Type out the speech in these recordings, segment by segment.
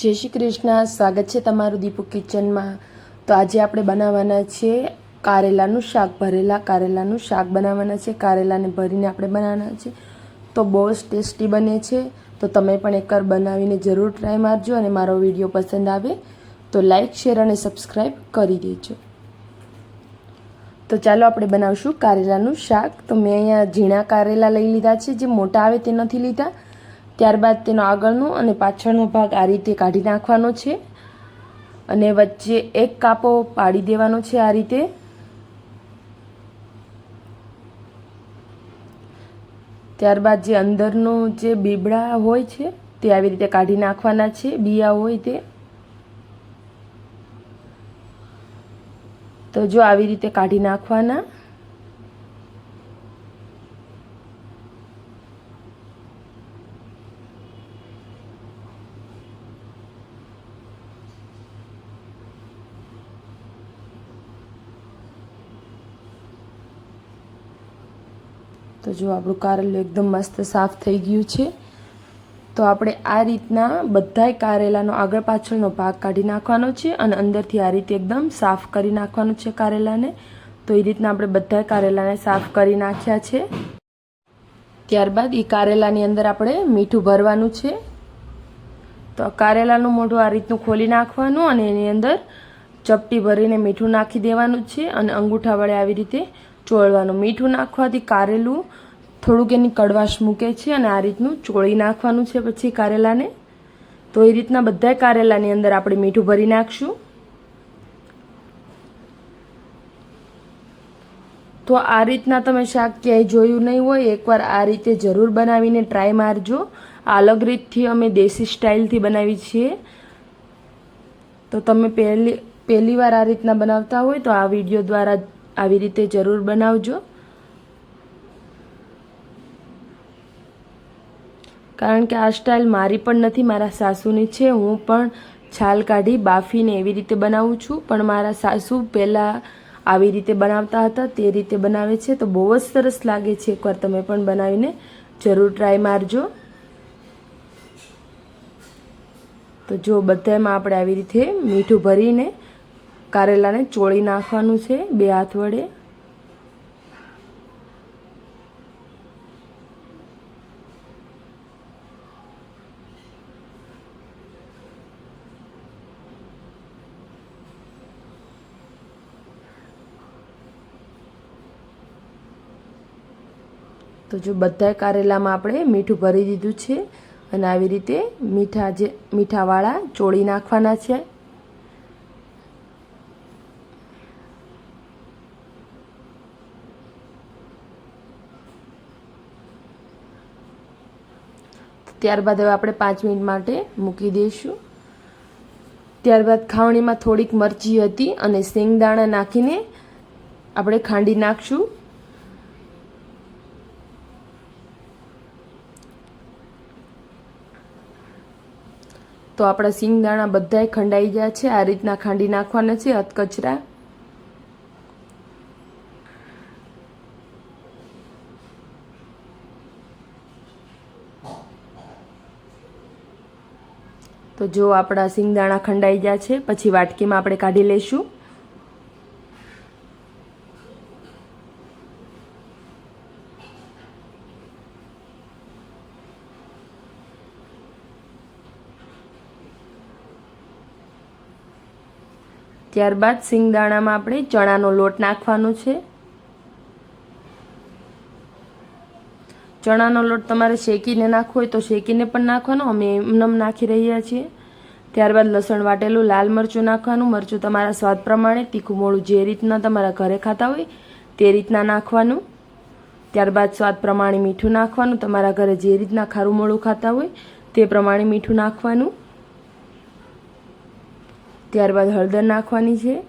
જય શ્રી કૃષ્ણ. સ્વાગત છે તમારું દીપુ કિચનમાં. તો આજે આપણે બનાવવાના છે કારેલાનું શાક, ભરેલા કારેલાનું શાક બનાવવાના છે. કારેલાને ભરીને આપણે બનાવવાના છે. તો બહુ જ ટેસ્ટી બને છે. તો તમે પણ એકવાર બનાવીને જરૂર ટ્રાય મારજો અને મારો વીડિયો પસંદ આવે તો લાઈક શેર અને સબસ્ક્રાઈબ કરી દેજો. તો ચાલો આપણે બનાવશું કારેલાનું શાક. તો મેં અહીંયા ઝીણા કારેલા લઈ લીધા છે. જે મોટા આવે તે નથી લીધા. ત્યારબાદ તેનો આગળનો અને પાછળનો ભાગ આ રીતે કાઢી નાખવાનો છે. અને વચ્ચે એક કાપો પાડી દેવાનો છે આ રીતે. ત્યારબાદ જે અંદરનું જે બીબડા હોય છે, તે આવી રીતે કાઢી નાખવાના છે, બિયા હોય તે. તો જો આવી રીતે કાઢી નાખવાના. તો જો આપણું કારેલું એકદમ મસ્ત સાફ થઈ ગયું છે. તો આપણે આ રીતના બધાય કારેલાનો આગળ પાછળનો ભાગ કાઢી નાખવાનો છે અને અંદરથી આ રીતે એકદમ સાફ કરી નાખવાનું છે કારેલાને. તો એ રીતના આપણે બધા કારેલાને સાફ કરી નાખ્યા છે. ત્યારબાદ એ કારેલાની અંદર આપણે મીઠું ભરવાનું છે. તો કારેલાનું મોઢું આ રીતનું ખોલી નાખવાનું અને એની અંદર ચપટી ભરીને મીઠું નાખી દેવાનું છે અને અંગૂઠા વડે આવી રીતે ચોળવાનું મીઠું નાખવાથી કારેલું થોડુંક એની કડવાશ મૂકે છે અને આ રીતનું ચોળી નાખવાનું છે પછી કારેલાને. તો એ રીતના બધા કારેલાની અંદર આપણે મીઠું ભરી નાખશું. તો આ રીતના તમે શાક ક્યાંય જોયું નહીં હોય, એકવાર આ રીતે જરૂર બનાવીને ટ્રાય મારજો. અલગ રીતથી અમે દેશી સ્ટાઇલથી બનાવી છીએ. તો તમે પહેલી પહેલી વાર આ રીતના બનાવતા હોય તો આ વીડિયો દ્વારા આવી રીતે જરૂર બનાવજો. કારણ કે આ સ્ટાઇલ મારી પણ નથી, મારા સાસુની છે. હું પણ છાલ કાઢી બાફીને એવી રીતે બનાવું છું. પણ મારા સાસુ પહેલાં આવી રીતે બનાવતા હતા, તે રીતે બનાવે છે. તો બહુ જ સરસ લાગે છે. એકવાર તમે પણ બનાવીને જરૂર ટ્રાય મારજો. તો જો બધામાં આપણે આવી રીતે મીઠું ભરીને કારેલાને ચોળી નાખવાનું છે, બે હાથ વડે. તો જો બધા કારેલામાં આપણે મીઠું ભરી દીધું છે, અને આવી રીતે મીઠા જે, મીઠાવાળા ચોળી નાખવાના છે. ત્યારબાદ હવે આપણે પાંચ મિનિટ માટે મૂકી દઈશું. ત્યારબાદ ખાવણીમાં થોડીક મરચી હતી અને શેંગદાણા નાખીને આપણે ખાંડી નાખશું. તો આપણા સિંગદાણા બધાય ખંડાઈ ગયા છે. આ રીતના ખાંડી નાખવાના છે. અધકચરા તો જો આપણા સિંગદાણા ખંડાઈ ગયા છે, પછી વાટકીમાં આપણે કાઢી લઈશું. ત્યારબાદ સિંગદાણામાં આપણે ચણાનો લોટ નાખવાનો છે. ચણાનો લોટ તમારે શેકીને નાખવો હોય તો શેકીને પણ નાખવાનો. અમે એમનેમ નાખી રહ્યા છીએ. ત્યારબાદ લસણ વાટેલું, લાલ મરચું નાખવાનું. મરચું તમારા સ્વાદ પ્રમાણે તીખું મોળું જે રીતના તમારા ઘરે ખાતા હોય તે રીતના નાખવાનું. ત્યારબાદ સ્વાદ પ્રમાણે મીઠું નાખવાનું. તમારા ઘરે જે રીતના ખારું મોળું ખાતા હોય તે પ્રમાણે મીઠું નાખવાનું. ત્યારબાદ હળદર નાખવાની છે.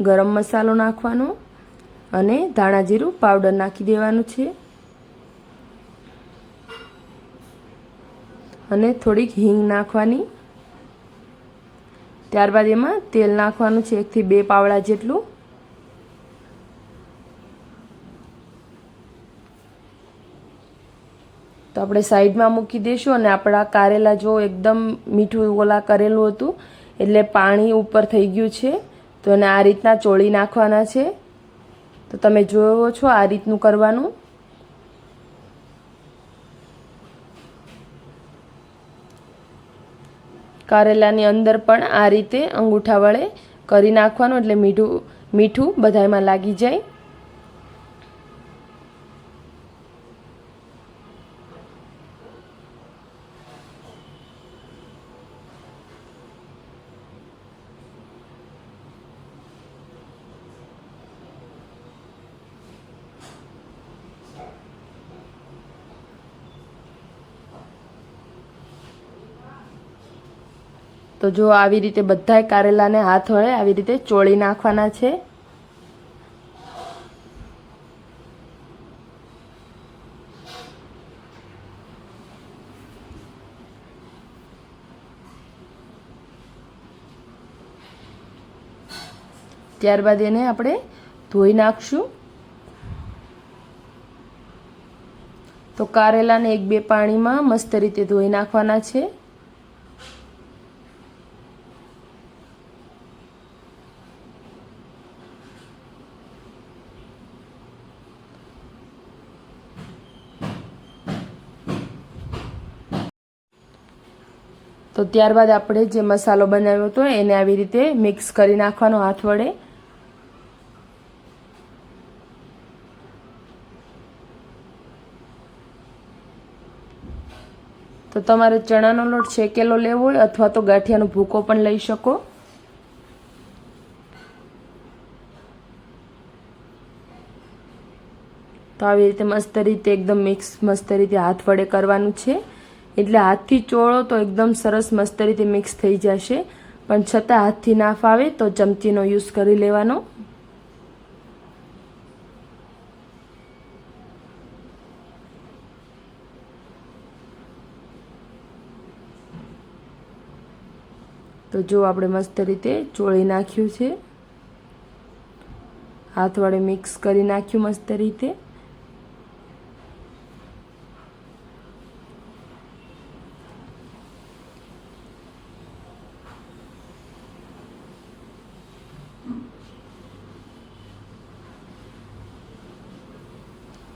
ગરમ મસાલો નાખવાનો. અને ધાણા જીરું પાવડર નાખી દેવાનું છે. અને થોડીક હિંગ નાખવાની. ત્યારબાદ એમાં તેલ નાખવાનું છે, એકથી બે પાવડા જેટલું. તો આપણે સાઈડમાં મૂકી દઈશું અને આપણા કારેલા જો એકદમ મીઠું ઓલા કરેલું હતું, એટલે પાણી ઉપર થઈ ગયું છે. તો એને આ રીતના ચોળી નાખવાના છે. તો તમે જોયો છો આ રીતનું કરવાનું. કારેલાની અંદર પણ આ રીતે અંગૂઠા વડે કરી નાખવાનું, એટલે મીઠું મીઠું બધામાં લાગી જાય. તો જો આવી રીતે બધાય કારેલાને હાથ વડે આવી રીતે ચોળી નાખવાના છે. ત્યારબાદ એને આપણે ધોઈ નાખશું. તો કારેલાને એક બે પાણીમાં મસ્ત રીતે ધોઈ નાખવાના છે. તો ત્યારબાદ આપણે જે મસાલો બનાવ્યો હતો એને આવી રીતે મિક્સ કરી નાખવાનો હાથ વડે. તો તમારે ચણાનો લોટ શેકેલો લેવો હોય અથવા તો ગાંઠિયાનો ભૂકો પણ લઈ શકો. તો આવી રીતે મસ્ત રીતે એકદમ મિક્સ, મસ્ત રીતે હાથ વડે કરવાનું છે. એટલે હાથથી ચોળો તો એકદમ સરસ મસ્ત રીતે મિક્સ થઈ જશે. પણ છતાં હાથથી ના ફાવે તો ચમચીનો યુઝ કરી લેવાનો. તો જો આપણે મસ્ત રીતે ચોળી નાખ્યું છે. હાથ વડે મિક્સ કરી નાખ્યું મસ્ત રીતે.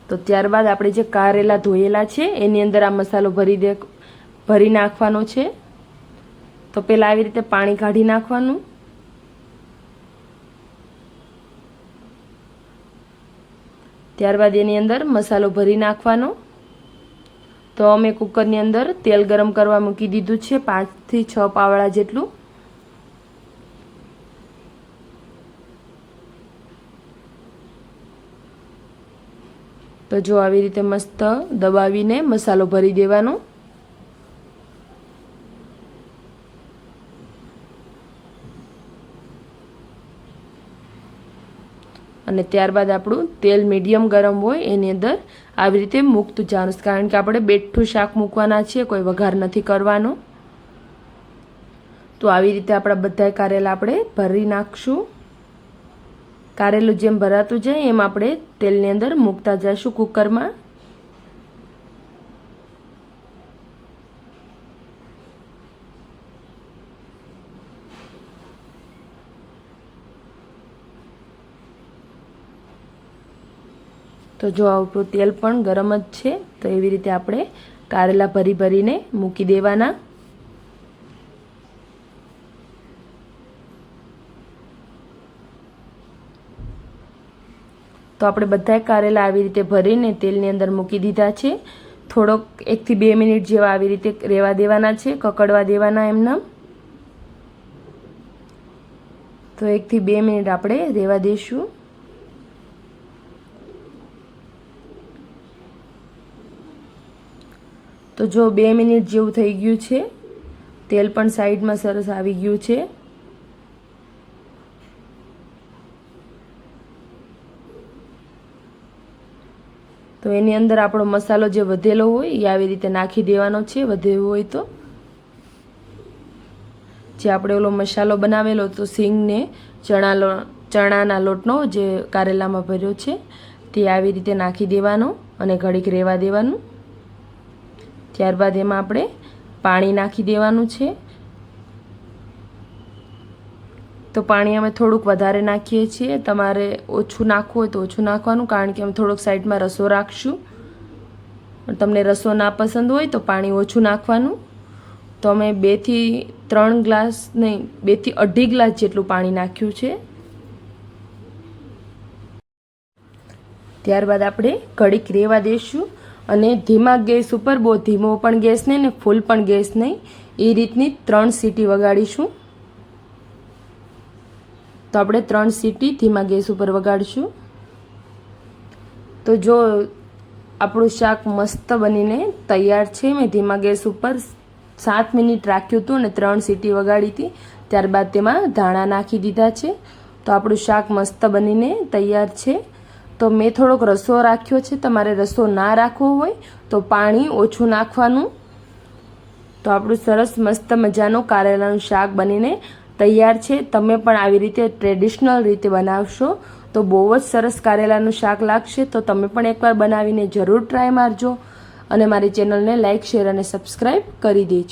તો ત્યારબાદ આપણે જે કારેલા ધોયેલા છે, એની અંદર આ મસાલો ભરી દે, ભરી નાખવાનો છે. તો પહેલાં આવી રીતે પાણી કાઢી નાખવાનું. ત્યારબાદ એની અંદર મસાલો ભરી નાખવાનો. તો અમે કુકરની અંદર તેલ ગરમ કરવા મૂકી દીધું છે, પાંચથી છ પાવડા જેટલું. તો જો આવી રીતે મસ્ત દબાવીને મસાલો ભરી દેવાનો. અને ત્યારબાદ આપણું તેલ મીડિયમ ગરમ હોય એની અંદર આવી રીતે મુક્ત જવાનું કારણ કે આપણે બેઠું શાક મૂકવાના છીએ, કોઈ વઘાર નથી કરવાનો. તો આવી રીતે આપણા બધા કારેલા આપણે ભરી નાખશું. કારેલું જેમ ભરાતું જાય એમ આપણે તેલની અંદર મૂકતા જઈશું કુકરમાં. તો જો આપણું તેલ પણ ગરમ જ છે, તો એવી રીતે આપણે કારેલા ભરી ભરીને મૂકી દેવાના. તો આપણે બધાય કારેલા આવી રીતે ભરીને તેલની અંદર મૂકી દીધા છે. થોડોક એકથી બે મિનિટ જેવા આવી રીતે રહેવા દેવાના છે, કકડવા દેવાના એમના. તો એકથી બે મિનિટ આપણે રહેવા દઈશું તો જો બે મિનિટ જેવું થઈ ગયું છે, તેલ પણ સાઈડમાં સરસ આવી ગયું છે. તો એની અંદર આપણો મસાલો જે વધેલો હોય એ આવી રીતે નાખી દેવાનો છે, વધેલો હોય તો. જે આપણે ઓલો મસાલો બનાવેલો તો સિંગને ચણા ચણાના લોટનો જે કારેલામાં ભર્યો છે, તે આવી રીતે નાખી દેવાનો અને ઘડીક રહેવા દેવાનું. ત્યારબાદ એમાં આપણે પાણી નાખી દેવાનું છે. તો પાણી અમે થોડુંક વધારે નાખીએ છીએ. તમારે ઓછું નાખવું હોય તો ઓછું નાખવાનું, કારણ કે અમે થોડોક સાઈડમાં રસો રાખશું. તમને રસો ના પસંદ હોય તો પાણી ઓછું નાખવાનું. તો અમે બેથી ત્રણ ગ્લાસ નહીં, બેથી અઢી ગ્લાસ જેટલું પાણી નાખ્યું છે. ત્યારબાદ આપણે કડીક રેવા દઈશું અને ધીમા ગેસ ઉપર બહુ ધીમો પણ ગેસ નહીં ને ફૂલ પણ ગેસ નહીં. એ રીતની ત્રણ સીટી વગાડીશું. તો આપણે ત્રણ સીટી ધીમા ગેસ ઉપર વગાડીશું. તો જો આપણું શાક મસ્ત બનીને તૈયાર છે, મેં ધીમા ગેસ ઉપર સાત મિનિટ રાખ્યું હતું અને ત્રણ સીટી વગાડી હતી. ત્યારબાદ તેમાં ધાણા નાખી દીધા છે. તો આપણું શાક મસ્ત બનીને તૈયાર છે. તો મેં થોડોક રસો રાખ્યો છે. તમારે રસો ના રાખવો હોય તો પાણી ઓછું નાખવાનું. તો આપણું સરસ મસ્ત મજાનું કારેલાનું શાક બનીને તૈયાર છે. તમે પણ આવી રીતે ટ્રેડિશનલ રીતે બનાવશો. તો બહુ જ સરસ કારેલાનું શાક લાગશે. તો તમે પણ એકવાર બનાવીને જરૂર ટ્રાય મારજો. અને મારી ચેનલને લાઇક શેર અને સબસ્ક્રાઈબ કરી દેજો.